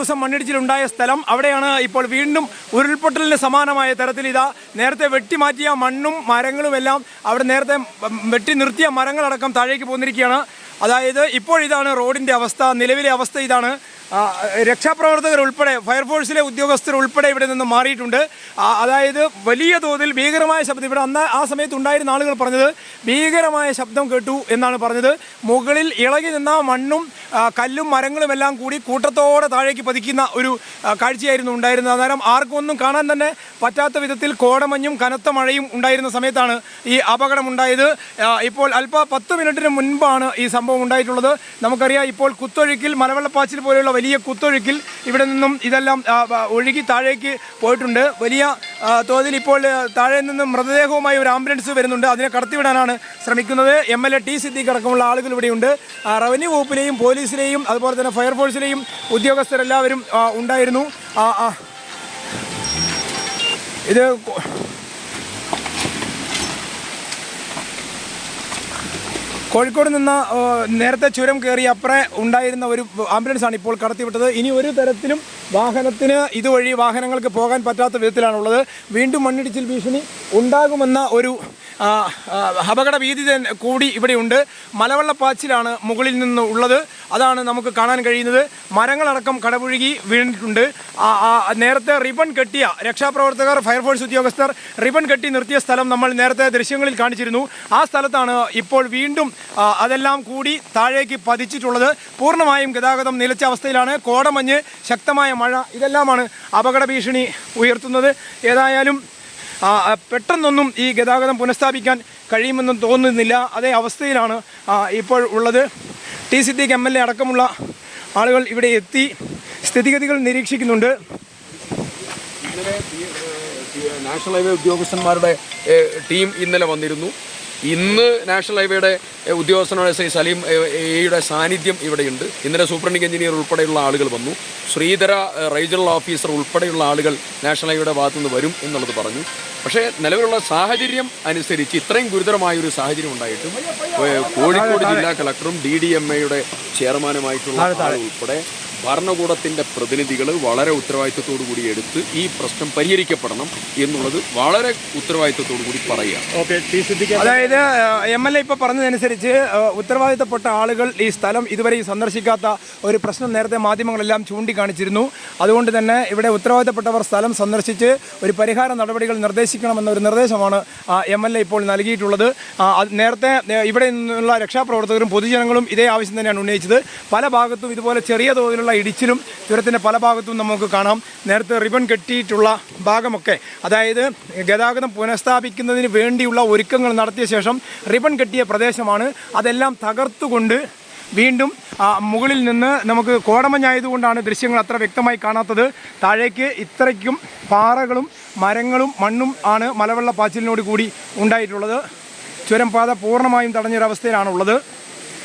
ദിവസം മണ്ണിടിച്ചിലുണ്ടായ സ്ഥലം അവിടെയാണ് ഇപ്പോൾ വീണ്ടും ഉരുൾപൊട്ടലിന് സമാനമായ തരത്തിൽ ഇതാ നേരത്തെ വെട്ടിമാറ്റിയ മണ്ണും മരങ്ങളും എല്ലാം അവിടെ നേരത്തെ വെട്ടി നിർത്തിയ മരങ്ങളടക്കം താഴേക്ക് പോന്നിരിക്കുകയാണ്. അതായത് ഇപ്പോൾ ഇതാണ് റോഡിന്റെ അവസ്ഥ നിലവിലെ അവസ്ഥ ഇതാണ്. രക്ഷാപ്രവർത്തകർ ഉൾപ്പെടെ ഫയർഫോഴ്സിലെ ഉദ്യോഗസ്ഥർ ഉൾപ്പെടെ ഇവിടെ നിന്ന് മാറിയിട്ടുണ്ട്. അതായത് വലിയ തോതിൽ ഭീകരമായ ശബ്ദം. ഇവിടെ അന്ന് ആ സമയത്ത് ഉണ്ടായിരുന്ന ആളുകൾ പറഞ്ഞത് ഭീകരമായ ശബ്ദം കേട്ടു എന്നാണ് പറഞ്ഞത്. മുകളിൽ ഇളകി നിന്ന മണ്ണും കല്ലും മരങ്ങളും എല്ലാം കൂടി കൂട്ടത്തോടെ താഴേക്ക് പതിക്കുന്ന ഒരു കാഴ്ചയായിരുന്നു ഉണ്ടായിരുന്നത്. അന്നേരം ഒന്നും കാണാൻ തന്നെ പറ്റാത്ത വിധത്തിൽ കോടമഞ്ഞും കനത്ത മഴയും ഉണ്ടായിരുന്ന സമയത്താണ് ഈ അപകടം ഉണ്ടായത്. ഇപ്പോൾ അല്പ പത്ത് മിനിറ്റിന് മുൻപാണ് ഈ സംഭവം ഉണ്ടായിട്ടുള്ളത്. നമുക്കറിയാം ഇപ്പോൾ കുത്തൊഴുക്കിൽ മലവെള്ളപ്പാച്ചിൽ പോലെയുള്ള വലിയ കുത്തൊഴുക്കിൽ ഇവിടെ നിന്നും ഇതെല്ലാം ഒഴുകി താഴേക്ക് പോയിട്ടുണ്ട്. വലിയ തോതിൽ ഇപ്പോൾ താഴെ നിന്നും മൃതദേഹവുമായി ഒരു ആംബുലൻസ് വരുന്നുണ്ട്. അതിനെ കടത്തിവിടാനാണ് ശ്രമിക്കുന്നത്. M L A T Siddique അടക്കമുള്ള ആളുകൾ ഇവിടെയുണ്ട് റവന്യൂ വകുപ്പിലെയും പോലീസിലെയും അതുപോലെ തന്നെ ഫയർഫോഴ്സിലെയും ഉദ്യോഗസ്ഥരെല്ലാവരും ഉണ്ടായിരുന്നു. ഇത് കോഴിക്കോട് നിന്ന് നേരത്തെ ചുരം കയറി അപ്പുറേ ഉണ്ടായിരുന്ന ഒരു ആംബുലൻസ് ആണ് ഇപ്പോൾ കടത്തിവിട്ടത്. ഇനി ഒരു തരത്തിലും വാഹനത്തിന് ഇതുവഴി വാഹനങ്ങൾക്ക് പോകാൻ പറ്റാത്ത വിധത്തിലാണുള്ളത്. വീണ്ടും മണ്ണിടിച്ചിൽ ഭീഷണി ഉണ്ടാകുമെന്ന ഒരു അപകട ഭീതി കൂടി ഇവിടെയുണ്ട്. മലവെള്ളപ്പാച്ചിലാണ് മുകളിൽ നിന്ന് ഉള്ളത്. അതാണ് നമുക്ക് കാണാൻ കഴിയുന്നത്. മരങ്ങളടക്കം കടപുഴുകി വീണിട്ടുണ്ട്. നേരത്തെ റിബൺ കെട്ടിയ രക്ഷാപ്രവർത്തകർ ഫയർഫോഴ്സ് ഉദ്യോഗസ്ഥർ റിബൺ കെട്ടി നിർത്തിയ സ്ഥലം നമ്മൾ നേരത്തെ ദൃശ്യങ്ങളിൽ കാണിച്ചിരുന്നു. ആ സ്ഥലത്താണ് ഇപ്പോൾ വീണ്ടും അതെല്ലാം കൂടി താഴേക്ക് പതിച്ചിട്ടുള്ളത്. പൂർണമായും ഗതാഗതം നിലച്ച അവസ്ഥയിലാണ്. കോടമഞ്ഞ് ശക്തമായ മഴ ഇതെല്ലാമാണ് അപകട ഭീഷണി ഉയർത്തുന്നത്. ഏതായാലും പെട്ടെന്നൊന്നും ഈ ഗതാഗതം പുനഃസ്ഥാപിക്കാൻ കഴിയുമെന്നും തോന്നുന്നില്ല. അതേ അവസ്ഥയിലാണ് ഇപ്പോൾ ഉള്ളത്. T Siddique M L A അടക്കമുള്ള ആളുകൾ ഇവിടെ എത്തി സ്ഥിതിഗതികൾ നിരീക്ഷിക്കുന്നുണ്ട്. നാഷണൽ ഹൈവേ ഉദ്യോഗസ്ഥന്മാരുടെ ടീം ഇന്നലെ വന്നിരുന്നു. ഇന്ന് നാഷണൽ ഹൈവേയുടെ ഉദ്യോഗസ്ഥനായ ശ്രീ സലീം എയുടെ സാന്നിധ്യം ഇവിടെയുണ്ട്. ഇന്നലെ സൂപ്രണ്ടിംഗ് എഞ്ചിനീയർ ഉൾപ്പെടെയുള്ള ആളുകൾ വന്നു. ശ്രീധര റീജിയണൽ ഓഫീസർ ഉൾപ്പെടെയുള്ള ആളുകൾ നാഷണൽ ഹൈവേയുടെ ഭാഗത്തു നിന്ന് വരും എന്നുള്ളത് പറഞ്ഞു. പക്ഷേ നിലവിലുള്ള സാഹചര്യം അനുസരിച്ച് ഇത്രയും ഗുരുതരമായ ഒരു സാഹചര്യം ഉണ്ടായിട്ടും കോഴിക്കോട് ജില്ലാ കളക്ടറും ഡി ഡി എം എയുടെ ചെയർമാനുമായിട്ടുള്ള ആളുകൾ ഉൾപ്പെടെ ഭരണകൂടത്തിന്റെ പ്രതിനിധികൾ വളരെ ഉത്തരവാദിത്തത്തോടു കൂടി എടുത്ത് ഈ പ്രശ്നം പരിഹരിക്കപ്പെടണം എന്നുള്ളത് വളരെ ഉത്തരവാദിത്തത്തോടു കൂടി പറയുക അതായത് എം എൽ എ ഇപ്പോൾ പറഞ്ഞതനുസരിച്ച് ഉത്തരവാദിത്തപ്പെട്ട ആളുകൾ ഈ സ്ഥലം ഇതുവരെ സന്ദർശിക്കാത്ത ഒരു പ്രശ്നം നേരത്തെ മാധ്യമങ്ങളെല്ലാം ചൂണ്ടിക്കാണിച്ചിരുന്നു. അതുകൊണ്ട് തന്നെ ഇവിടെ ഉത്തരവാദിത്തപ്പെട്ടവർ സ്ഥലം സന്ദർശിച്ച് ഒരു പരിഹാര നടപടികൾ നിർദ്ദേശിക്കണമെന്ന ഒരു നിർദ്ദേശമാണ് എം എൽ എ ഇപ്പോൾ നൽകിയിട്ടുള്ളത്. നേരത്തെ ഇവിടെ നിന്നുള്ള രക്ഷാപ്രവർത്തകരും പൊതുജനങ്ങളും ഇതേ ആവശ്യം തന്നെയാണ് ഉന്നയിച്ചത്. പല ഭാഗത്തും ഇതുപോലെ ചെറിയ തോതിലുള്ള ഇടിച്ചിലും ചുരത്തിന്റെ പല ഭാഗത്തും നമുക്ക് കാണാം. നേരത്തെ റിബൺ കെട്ടിയിട്ടുള്ള ഭാഗമൊക്കെ അതായത് ഗതാഗതം പുനഃസ്ഥാപിക്കുന്നതിന് വേണ്ടിയുള്ള ഒരുക്കങ്ങൾ നടത്തിയ ശേഷം റിബൺ കെട്ടിയ പ്രദേശമാണ്. അതെല്ലാം തകർത്തുകൊണ്ട് വീണ്ടും മുകളിൽ നിന്ന് നമുക്ക് കോടമഞ്ഞായതുകൊണ്ടാണ് ദൃശ്യങ്ങൾ അത്ര വ്യക്തമായി കാണാത്തത്. താഴേക്ക് ഇത്രയ്ക്കും പാറകളും മരങ്ങളും മണ്ണും ആണ് മലവെള്ള പാച്ചിലിനോട് കൂടി ഉണ്ടായിട്ടുള്ളത്. ചുരം പാത പൂർണമായും തടഞ്ഞൊരവസ്ഥയിലാണുള്ളത്.